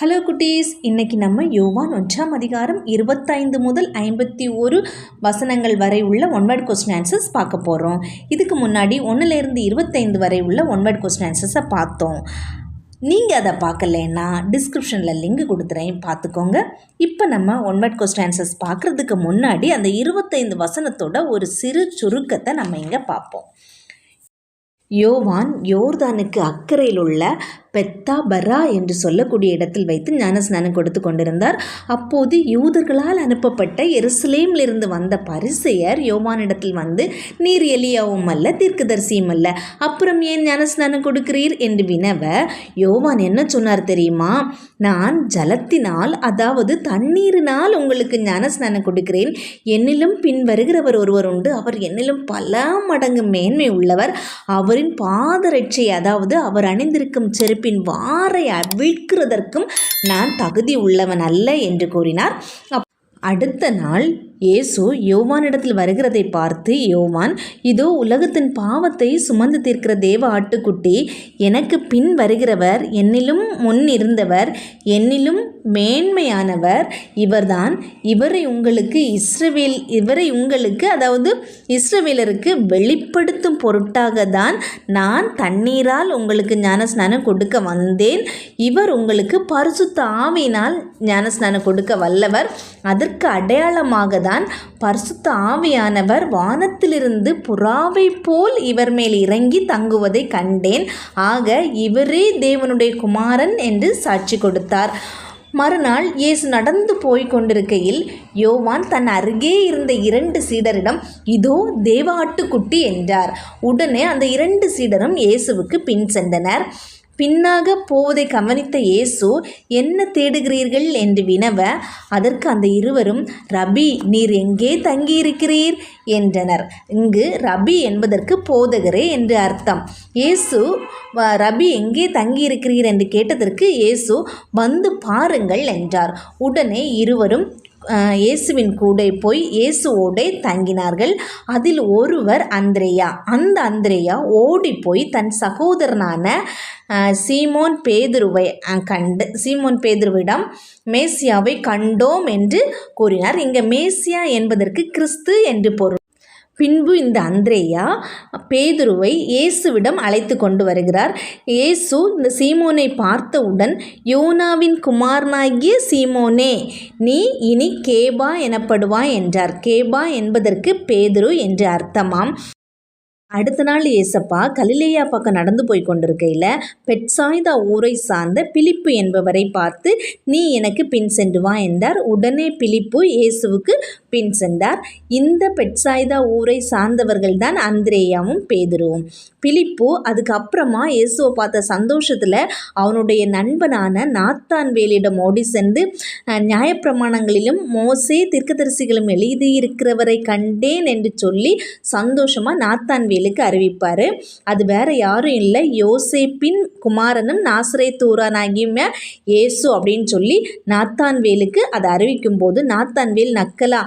Hello குட்டீஸ். இன்னைக்கு நம்ம யோவான் ஒன்றாம் அதிகாரம் இருபத்தைந்து முதல் ஐம்பத்தி ஒரு வசனங்கள் வரை உள்ள ஒன்வர்ட் கொஸ்டின் ஆன்சர்ஸ் பார்க்க போகிறோம் இதுக்கு முன்னாடி ஒன்றுலேருந்து இருபத்தைந்து வரை உள்ள ஒன்வர்ட் கொஸ்டின் ஆன்சர்ஸை பார்த்தோம். நீங்கள் அதை பார்க்கலன்னா டிஸ்கிரிப்ஷனில் லிங்க் கொடுத்துறேன் பார்த்துக்கோங்க. இப்போ நம்ம ஒன்வர்ட் கொஸ்டின் ஆன்சர்ஸ் பார்க்குறதுக்கு முன்னாடி அந்த இருபத்தைந்து வசனத்தோட ஒரு சிறு சுருக்கத்தை நம்ம இங்கே பார்ப்போம். யோவான் யோர்தானுக்கு அக்கறையில் உள்ள பெத்தா பரா என்று சொல்லக்கூடிய இடத்தில் வைத்து ஞானஸ்நானம் கொடுத்து கொண்டிருந்தார். அப்போது யூதர்களால் அனுப்பப்பட்ட எருசலேமிலிருந்து வந்த பரிசையர் யோவானிடத்தில் வந்து நீர் எலியாவும் அல்ல தீர்க்கதரிசியும் அல்ல. அப்புறம் ஏன் ஞானஸ்நானம் கொடுக்கிறீர்? என்று வினவ யோவான் என்ன சொன்னார் தெரியுமா? நான் ஜலத்தினால் அதாவது தண்ணீரினால் உங்களுக்கு ஞானஸ்நானம் கொடுக்கிறேன். என்னிலும் பின்வருகிறவர் ஒருவர் உண்டு. அவர் என்னிலும் பல மடங்கு மேன்மை உள்ளவர். அவரின் பாதரட்சை அதாவது அவர் அணிந்திருக்கும் செருப்பு நெருப்பின் வாரை அவிழ்க்கிறதற்கும் நான் தகுதி உள்ளவன் அல்ல என்று கூறினார். அடுத்த நாள் இயேசு யோவானிடத்தில் வருகிறதை பார்த்து யோவான் இதோ உலகத்தின் பாவத்தை சுமந்து தீர்க்கிற தேவ ஆட்டுக்குட்டி எனக்கு பின் வருகிறவர் என்னிலும் முன் இருந்தவர் என்னிலும் மேன்மையானவர் இவர்தான் இவரை உங்களுக்கு இஸ்ரவேல் இவரை உங்களுக்கு அதாவது இஸ்ரவேலருக்கு வெளிப்படுத்தும் பொருட்டாக தான் நான் தண்ணீரால் உங்களுக்கு ஞானஸ்நானம் கொடுக்க வந்தேன். இவர் உங்களுக்கு பரிசுத்த ஆவியினால் ஞானஸ்நானம் கொடுக்க வல்லவர். அதற்கு அடையாளமாக தான் தான் பரிசுத்த ஆவியானவர் வானத்திலிருந்து புறாவை போல் இவர் மேல் இறங்கி தங்குவதை கண்டேன். ஆக இவரே தேவனுடைய குமாரன் என்று சாட்சி கொடுத்தார். மறுநாள் இயேசு நடந்து போய் கொண்டிருக்கையில் யோவான் தன் அருகே இருந்த இரண்டு சீடரிடம் இதோ தேவாட்டுக்குட்டி என்றார். உடனே அந்த இரண்டு சீடரும் இயேசுவுக்கு பின் சென்றனர். பின்னாக போவதை கவனித்த இயேசு என்ன தேடுகிறீர்கள்? என்று வினவ அதற்கு அந்த இருவரும் ரபி நீர் எங்கே தங்கியிருக்கிறீர்? என்றனர். இங்கு ரபி என்பதற்கு போதகரே என்று அர்த்தம். இயேசு ரபி எங்கே தங்கியிருக்கிறீர்? என்று கேட்டதற்கு இயேசு வந்து பாருங்கள் என்றார். உடனே இருவரும் இயேசுவின் கூட போய் இயேசுவோடே தங்கினார்கள். அதில் ஒருவர் அந்திரேயா. அந்த அந்திரேயா ஓடி போய் தன் சகோதரனான சீமோன் பேதுருவை கண்டு சீமோன் பேதுருவிடம் மேசியாவை கண்டோம் என்று கூறினார். இங்கே மேசியா என்பதற்கு கிறிஸ்து என்று பொருள். பின்பு இந்த அந்திரேயா பேதுருவை இயேசுவிடம் அழைத்து கொண்டு வருகிறார். இயேசு இந்த சீமோனை பார்த்தவுடன் யோனாவின் குமாரனாகிய சீமோனே நீ இனி கேபா எனப்படுவாய் என்றார். கேபா என்பதற்கு பேதுரு என்று அர்த்தமாம். அடுத்த நாள் ஏசப்பா கலிலேயா பக்கம் நடந்து போய் கொண்டிருக்கையில் பெட்சாய்தா ஊரை சார்ந்த பிலிப்பு என்பவரை பார்த்து நீ எனக்கு பின் சென்று வா என்றார். உடனே பிலிப்பு இயேசுவுக்கு பின் சென்றார். இந்த பெட்சாய்தா ஊரை சார்ந்தவர்கள் தான் அந்திரேயாவும் பேதுருவும். பிலிப்பு அதுக்கப்புறமா இயேசுவை பார்த்த சந்தோஷத்தில் அவனுடைய நண்பனான நாத்தான் வேலியிடம் ஓடி சென்று நியாயப்பிரமாணங்களிலும் மோசே தீர்க்கதரிசிகளும் எழுதியிருக்கிறவரை கண்டேன் என்று சொல்லி சந்தோஷமாக நாத்தான் வேலி இஸ்ரேலுக்கு அறிவிப்பார். அது வேற யாரும் இல்லை. யோசேப்பின் குமாரனும் நாசரே தூரானாகியுமே ஏசு அப்படின்னு சொல்லி நாத்தான்வேலுக்கு அதை அறிவிக்கும் போது நாத்தான்வேல் நக்கலா?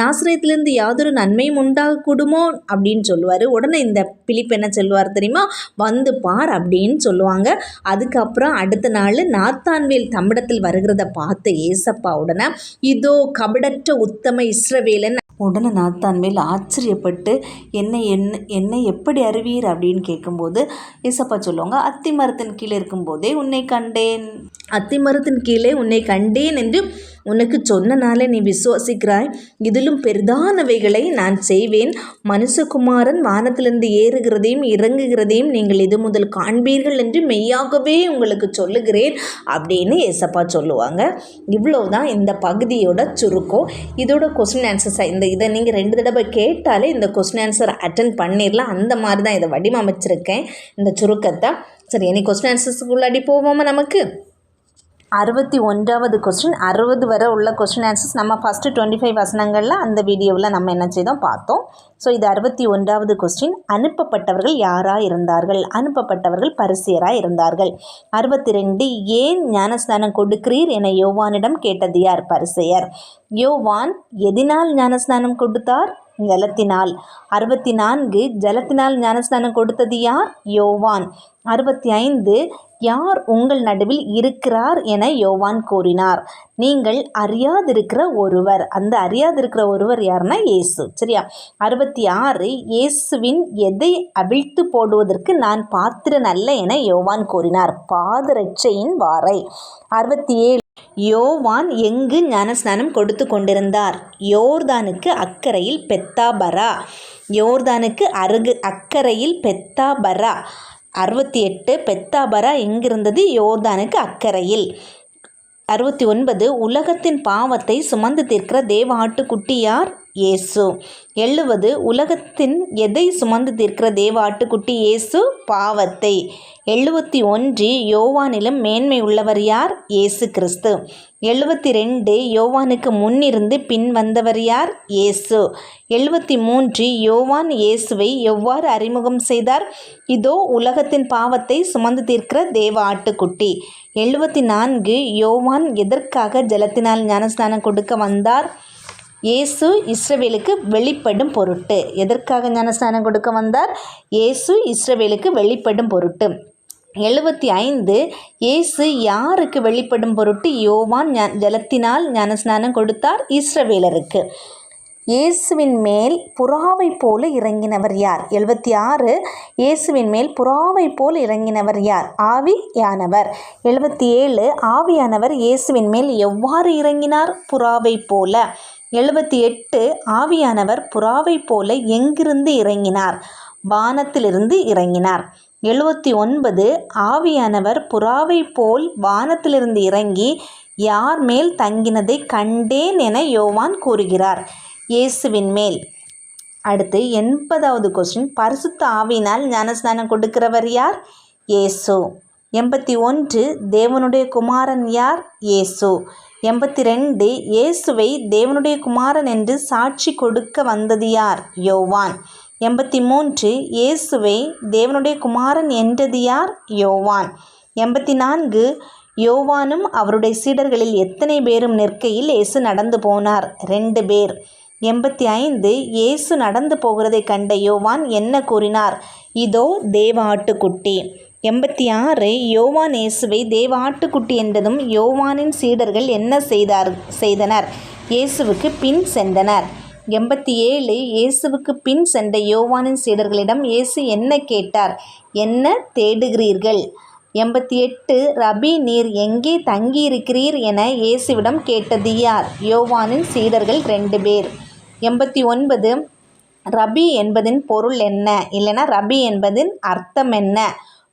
நாசிரியத்திலேருந்து யாதொரு நன்மையும் உண்டாகக்கூடுமோ? அப்படின்னு சொல்லுவார். உடனே இந்த பிலிப் என்ன சொல்லுவார் தெரியுமா? வந்து பார் அப்படின்னு சொல்லுவாங்க. அதுக்கப்புறம் அடுத்த நாள் நாத்தான்வேல் தம்மிடத்தில் வருகிறத பார்த்த ஏசப்பா உடனே இதோ கபடற்ற உத்தம இஸ்ரவேலன் உடனே நாத்தான் மேல் ஆச்சரியப்பட்டு என்னை என்ன என்னை எப்படி அறிவீர்? அப்படின்னு கேட்கும்போது இசப்பா சொல்லுவாங்க அத்தி மரத்தின் கீழே இருக்கும்போதே உன்னை கண்டேன். அத்தி மரத்தின் கீழே உன்னை கண்டேன் என்று உனக்கு சொன்னனாலே நீ விசுவாசிக்கிறாய். இதிலும் பெரிதானவைகளை நான் செய்வேன். மனுஷகுமாரன் வானத்திலிருந்து ஏறுகிறதையும் இறங்குகிறதையும் நீங்கள் இது முதல் காண்பீர்கள் என்று மெய்யாகவே உங்களுக்கு சொல்லுகிறேன் அப்படின்னு ஏசப்பா சொல்லுவாங்க. இவ்வளோதான் இந்த பகுதியோட சுருக்கம் இதோட கொஸ்டின் ஆன்சர்ஸ் இந்த இதை நீங்கள் ரெண்டு தடவை கேட்டாலே இந்த கொஸ்டின் ஆன்சர் அட்டன் பண்ணிடலாம். அந்த மாதிரி தான் இதை வடிவமைச்சிருக்கேன் இந்த சுருக்கத்தை. சரி இனி கொஸ்டின் ஆன்சர்ஸுக்குள்ளாடி போவோமா நமக்கு? அறுபத்தி ஒன்றாவது கொஸ்டின் அறுபது வரை உள்ள கொஸ்டின் ஆன்சர்ஸ் நம்ம ஃபஸ்ட்டு டுவெண்ட்டி ஃபைவ் வசனங்களில் அந்த வீடியோவில் நம்ம என்ன செய்தோம்? பார்த்தோம். ஸோ இது அறுபத்தி ஒன்றாவது கொஸ்டின் அனுப்பப்பட்டவர்கள் யாராக இருந்தார்கள்? அனுப்பப்பட்டவர்கள் பரிசியராக இருந்தார்கள். அறுபத்தி ரெண்டு ஏன் ஞானஸ்நானம் கொடுக்கிறீர் என யோவானிடம் கேட்டது யார்? பரிசெயர். யோவான் எதினால் ஞானஸ்நானம் கொடுத்தார்? ஜலத்தினால். அறுபத்தி நான்கு ஜலத்தினால் ஞானஸ்நானம் கொடுத்தது யார்? யோவான். அறுபத்தி ஐந்து யார் உங்கள் நடுவில் இருக்கிறார் என யோவான் கூறினார். நீங்கள் அறியாதிருக்கிற ஒருவர். அந்த அறியாதிருக்கிற ஒருவர் யாருன்னா இயேசு. சரியா? அறுபத்தி ஆறு இயேசுவின் எதை அவிழ்த்து போடுவதற்கு நான் பாத்திரன் அல்ல என யோவான் கூறினார். பாதரட்சையின் வாரை அறுபத்தி ஏழு யோவான் எங்கு ஞானஸ்நானம் கொடுத்து கொண்டிருந்தார்? யோர்தானுக்கு அக்கறையில் பெத்தாபரா. யோர்தானுக்கு அருகு அக்கறையில் பெத்தாபரா. அறுபத்தி எட்டு பெத்தாபரா எங்கிருந்தது? யோர்தானுக்கு அக்கறையில் அறுபத்தி ஒன்பது உலகத்தின் பாவத்தை சுமந்து தீர்க்கிற தேவ ஆட்டுக்குட்டி யார்? இயேசு. எழுவது உலகத்தின் எதை சுமந்து தீர்க்கிற தேவ ஆட்டுக்குட்டி இயேசு? பாவத்தை. எழுபத்தி ஒன்று யோவானிலும் மேன்மை உள்ளவர் யார்? இயேசு கிறிஸ்து. எழுபத்தி ரெண்டு யோவானுக்கு முன்னிருந்து பின் வந்தவர் யார்? இயேசு. எழுபத்தி மூன்று யோவான் இயேசுவை எவ்வாறு அறிமுகம் செய்தார்? இதோ உலகத்தின் பாவத்தை சுமந்து தீர்க்கிற தேவ ஆட்டுக்குட்டி எழுபத்தி நான்கு யோவான் எதற்காக ஜலத்தினால் ஞானஸ்நானம் கொடுக்க வந்தார்? இயேசு இஸ்ரவேலுக்கு வெளிப்படும் பொருட்டு. எதற்காக ஞானஸ்நானம் கொடுக்க வந்தார்? இயேசு இஸ்ரவேலுக்கு வெளிப்படும் பொருட்டு. எழுபத்தி ஐந்து இயேசு யாருக்கு வெளிப்படும் பொருட்டு? யோவான் ஞா ஜலத்தினால் ஞானஸ்நானம் கொடுத்தார் இஸ்ரவேலருக்கு. இயேசுவின் மேல் புறாவை போல இறங்கினவர் யார்? எழுபத்தி ஆறு இயேசுவின் மேல் புறாவை போல் இறங்கினவர் யார்? ஆவியானவர். எழுபத்தி ஏழு ஆவியானவர் இயேசுவின் மேல் எவ்வாறு இறங்கினார்? புறாவை போல. எழுபத்தி எட்டு ஆவியானவர் புறாவை போல எங்கிருந்து இறங்கினார்? வானத்திலிருந்து இறங்கினார். எழுபத்தி ஒன்பது ஆவியானவர் புறாவை போல் வானத்திலிருந்து இறங்கி யார் மேல் தங்கினதை கண்டேன் என யோவான் கூறுகிறார். இயேசுவின் மேல். அடுத்து எண்பதாவது கொஸ்டின் பரிசுத்த ஆவினால் ஞானஸ்நானம் கொடுக்கிறவர் யார்? இயேசு. எண்பத்தி ஒன்று தேவனுடைய குமாரன் யார்? இயேசு. எண்பத்தி ரெண்டு இயேசுவை தேவனுடைய குமாரன் என்று சாட்சி கொடுக்க வந்தது யார்? யோவான். எண்பத்தி மூன்று இயேசுவை தேவனுடைய குமாரன் என்றது யார்? யோவான். எண்பத்தி நான்கு யோவானும் அவருடைய சீடர்களில் எத்தனை பேரும் நிற்கையில் இயேசு நடந்து போனார்? ரெண்டு பேர். எண்பத்தி ஐந்து இயேசு நடந்து போகிறதை கண்ட யோவான் என்ன கூறினார்? இதோ தேவ ஆட்டுக்குட்டி. எண்பத்தி ஆறு யோவான் இயேசுவை தேவாட்டுக்குட்டி என்றதும் யோவானின் சீடர்கள் என்ன செய்தார் செய்தனர்? இயேசுவுக்கு பின் சென்றனர். எண்பத்தி ஏழு இயேசுவுக்கு பின் சென்ற யோவானின் சீடர்களிடம் இயேசு என்ன கேட்டார்? என்ன தேடுகிறீர்கள்? எண்பத்தி எட்டு ரபி நீர் எங்கே தங்கியிருக்கிறீர் என இயேசுவிடம் கேட்டது யார்? யோவானின் சீடர்கள் ரெண்டு பேர். எண்பத்தி ஒன்பது ரபி என்பதின் பொருள் என்ன? இல்லைன்னா ரபி என்பதின் அர்த்தம் என்ன?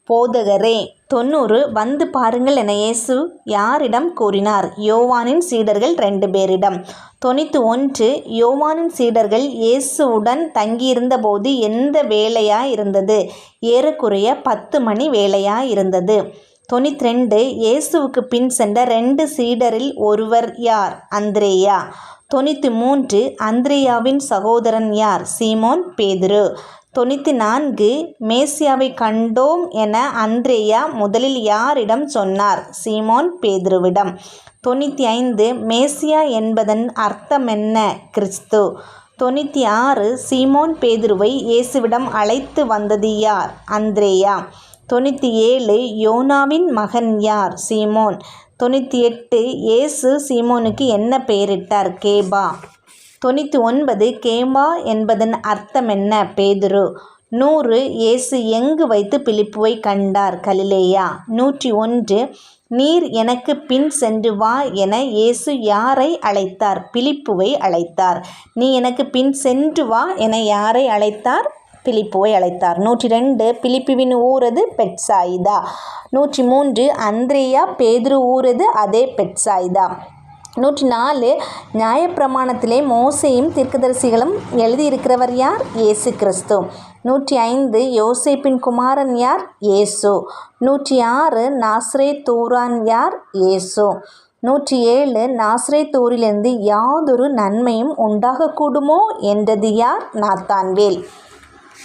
போதகரே தொண்ணூறு வந்து பாருங்கள் என இயேசு யாரிடம் கூறினார். யோவானின் சீடர்கள் ரெண்டு பேரிடம். தொண்ணூற்றி ஒன்று யோவானின் சீடர்கள் இயேசுவுடன் தங்கியிருந்தபோது எந்த வேலையாக இருந்தது ஏறக்குறைய பத்து மணி வேலையாக இருந்தது தொண்ணூற்றி ரெண்டு இயேசுவுக்கு பின் சென்ற ரெண்டு சீடரில் ஒருவர் யார்? அந்திரேயா. தொண்ணூற்றி மூன்று அந்திரேயாவின் சகோதரன் யார்? சீமோன் பேதுரு. தொண்ணூற்றி நான்கு மேசியாவை கண்டோம் என அந்திரேயா முதலில் யாரிடம் சொன்னார்? சீமோன் பேதுருவிடம். தொண்ணூற்றி ஐந்து மேசியா என்பதன் அர்த்தம் என்ன கிறிஸ்து. தொண்ணூற்றி ஆறு சீமோன் பேதுருவை இயேசுவிடம் அழைத்து வந்தது யார்? அந்திரேயா தொண்ணூற்றி ஏழு யோனாவின் மகன் யார்? சீமோன். தொண்ணூற்றி எட்டு இயேசு சீமோனுக்கு என்ன பெயரிட்டார்? கேபா. தொண்ணூற்றி ஒன்பது கேமா என்பதன் அர்த்தம் என்ன பேதுரு? நூறு இயேசு எங்கு வைத்து பிலிப்புவை கண்டார் கலிலேயா? நூற்றி ஒன்று நீர் எனக்கு பின் சென்று வா என இயேசு யாரை அழைத்தார்? பிலிப்புவை அழைத்தார். நீ எனக்கு பின் சென்று வா என யாரை அழைத்தார்? பிலிப்புவை அழைத்தார். நூற்றி ரெண்டு பிலிப்புவின் ஊரது பெட்சாயிதா? நூற்றி மூன்று அந்திரேயா பேதுரு ஊரது அதே பெட்சாயிதா? நூற்றி நாலு நியாயப்பிரமாணத்திலே மோசையும் தீர்க்கதரிசிகளும் எழுதியிருக்கிறவர் யார்? இயேசு கிறிஸ்து. நூற்றி ஐந்து யோசேப்பின் குமாரன் யார்? இயேசு. நூற்றி ஆறு நாஸ்ரே தூரான் யார்? இயேசு. நூற்றி ஏழு நாஸ்ரே தூரிலிருந்து யாதொரு நன்மையும் உண்டாகக்கூடுமோ? என்றது யார்? நாத்தான்வேல்.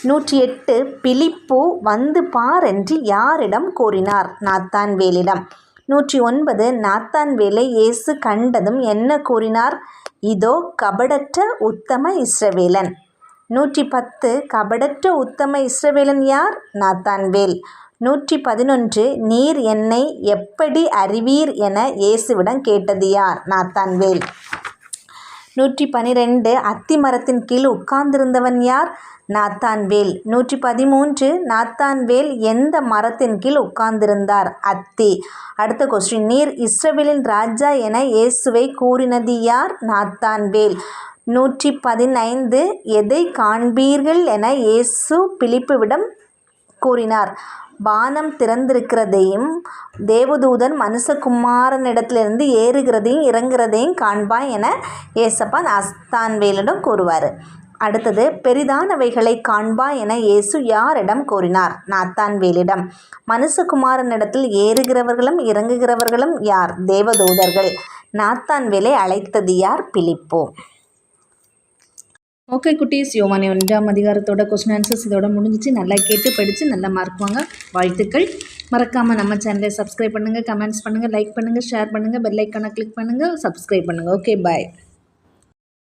நூற்றி எட்டு பிலிப்பு வந்து பார் என்று யாரிடம் கூறினார்? நாத்தான்வேலிடம். நூற்றி ஒன்பது நாத்தான் வேலை இயேசு கண்டதும் என்ன கூறினார்? இதோ கபடற்ற உத்தம இஸ்ரவேலன். நூற்றி பத்து கபடற்ற உத்தம இஸ்ரவேலன் யார்? நாத்தான்வேல் நூற்றி பதினொன்று நீர் என்னை எப்படி அறிவீர் என இயேசுவிடம் கேட்டது யார்? நாத்தான்வேல் நூற்றி பனிரெண்டு அத்தி மரத்தின் கீழ் உட்கார்ந்திருந்தவன் யார்? நாத்தான்வேல். நூற்றி பதிமூன்று நாத்தான்வேல் எந்த மரத்தின் கீழ் உட்கார்ந்திருந்தார்? அத்தி. அடுத்த கொஸ்டின் நீர் இஸ்ரவேலின் ராஜா என இயேசுவை கூறினது யார்? நாத்தான்வேல். நூற்றி பதினைந்து எதை காண்பீர்கள் என இயேசு பிலிப்புவிடம் கூறினார். வானம் திறந்திருக்கிறதையும் தேவதூதன் மனுஷகுமாரனிடத்திலிருந்து ஏறுகிறதையும் இறங்குறதையும் காண்பான் என ஏசப்பான் அஸ்தான்வேலிடம் கூறுவார். அடுத்தது பெரிதானவைகளை காண்பா என இயேசு யாரிடம் கூறினார்? நாத்தான்வேலிடம். மனுஷகுமாரனிடத்தில் ஏறுகிறவர்களும் இறங்குகிறவர்களும் யார்? தேவதூதர்கள். நாத்தான்வேலை அழைத்தது யார்? பிலிப்போ. ஓகே குட்டீஸ் யோவானி ஒன்றாம் அதிகாரத்தோட கொஸ்டின் ஆன்சர்ஸ் இதோட முடிஞ்சிச்சு. நல்லா கேட்டு படித்து நல்லா மார்க் வாங்க. வாழ்த்துக்கள். மறக்காமல் நம்ம சேனலை சப்ஸ்கிரைப் பண்ணுங்கள் கமெண்ட்ஸ் பண்ணுங்கள் லைக் பண்ணுங்கள் ஷேர் பண்ணுங்கள் பெல்லைக்கானை கிளிக் பண்ணுங்கள் சப்ஸ்கிரைப் பண்ணுங்கள் ஓகே பாய்